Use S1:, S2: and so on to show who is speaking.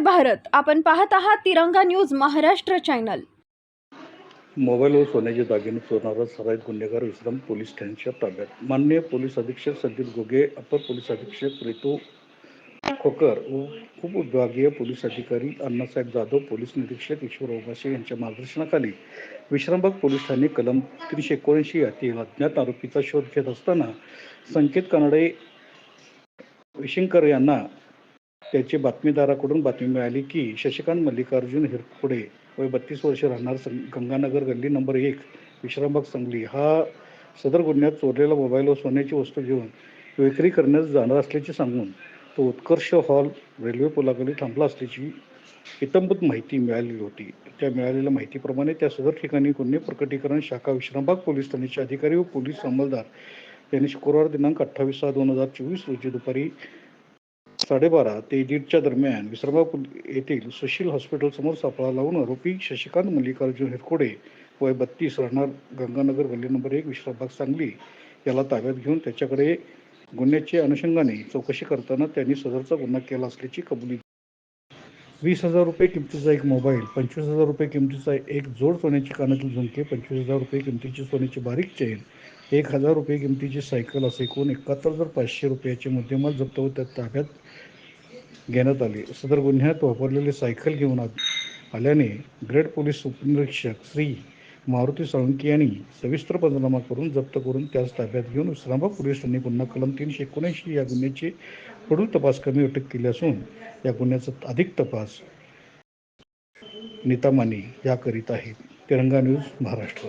S1: भारत. आपण पाहत आहात तिरंगा न्यूज महाराष्ट्र चॅनल.
S2: मोबाईल व सोन्याचे दागिने चोरणारा सराईत गुन्हेगार विश्राम पोलीस ठाण्याच्या ताब्यात. माननीय पोलीस अधीक्षक संदीप गोगे अपर पोलीस अधीक्षक रितू खोकर व उपविभागीय पोलीस अधिकारी अण्णासाहेब जाधव पोलीस निरीक्षक ईश्वर ओबाशे यांच्या मार्गदर्शनाखाली विश्रामबाग पोलीस ठाणे कलम तीनशे एकोणऐंशी यातील अज्ञात आरोपीचा शोध घेत असताना संकेत कानडे विशिंकर यांना त्याची बातमीदाराकडून बातमी मिळाली की शशिकांत मल्लिकार्जुन हिरपुडे वय बत्तीस वर्ष राहणार सं गंगानगर गल्ली नंबर एक विश्रामबाग सांगली. हा सदर गुन्ह्यात चोरलेला मोबाईल व सोन्याची वस्तू घेऊन विक्री करण्यास जाणार असल्याचे सांगून तो उत्कर्ष हॉल रेल्वे पुलाखाली थांबला असल्याची इतंभूत माहिती मिळालेली होती. त्या मिळालेल्या माहितीप्रमाणे त्या सदर ठिकाणी गुन्हे प्रकटीकरण शाखा विश्रामबाग पोलीस ठाण्याचे अधिकारी व पोलीस अंमलदार यांनी शुक्रवार दिनांक अठ्ठावीस सहा दोन हजार चोवीस रोजी दुपारी साडेबारा ते दीडच्या दरम्यान विश्रामपूर येथील सुशील हॉस्पिटलसमोर सापळा लावून आरोपी शशिकांत मल्लिकार्जुन हिरकोडे वय बत्तीस राहणार गंगानगर गल्ली नंबर एक विश्रामबाग सांगली याला ताब्यात घेऊन त्याच्याकडे गुन्ह्याच्या अनुषंगाने चौकशी करताना त्यांनी सदरचा गुन्हा केला असल्याची कबुली वीस हजार रुपये किमतीचा एक मोबाईल पंचवीस हजार रुपये किमतीचा एक जोड सोन्याची कानातील झुमके पंचवीस हजार रुपये किमतीची सोन्याची बारीक चेन एक हजार रुपये किमतीची सायकल असे एकूण एकाहत्तर हजार पाचशे रुपयाचे मुद्देमाल जप्त व त्या ताब्यात घेण्यात आले. सदर गुन्ह्यात वापरलेले सायकल घेऊन आ- आल्याने ग्रेड पोलीस उपनिरीक्षक श्री मारुती साळुंके यांनी सविस्तर पंचनामा करून जप्त करून त्याच ताब्यात घेऊन विश्रामबाग पोलीस ठाणे गुन्हा कलम तीनशे एकोणऐंशी या गुन्ह्याची पुढील तपास कमी अटक केली असून या गुन्ह्याचा अधिक तपास नीता माने या करीत आहेत तिरंगा न्यूज महाराष्ट्र.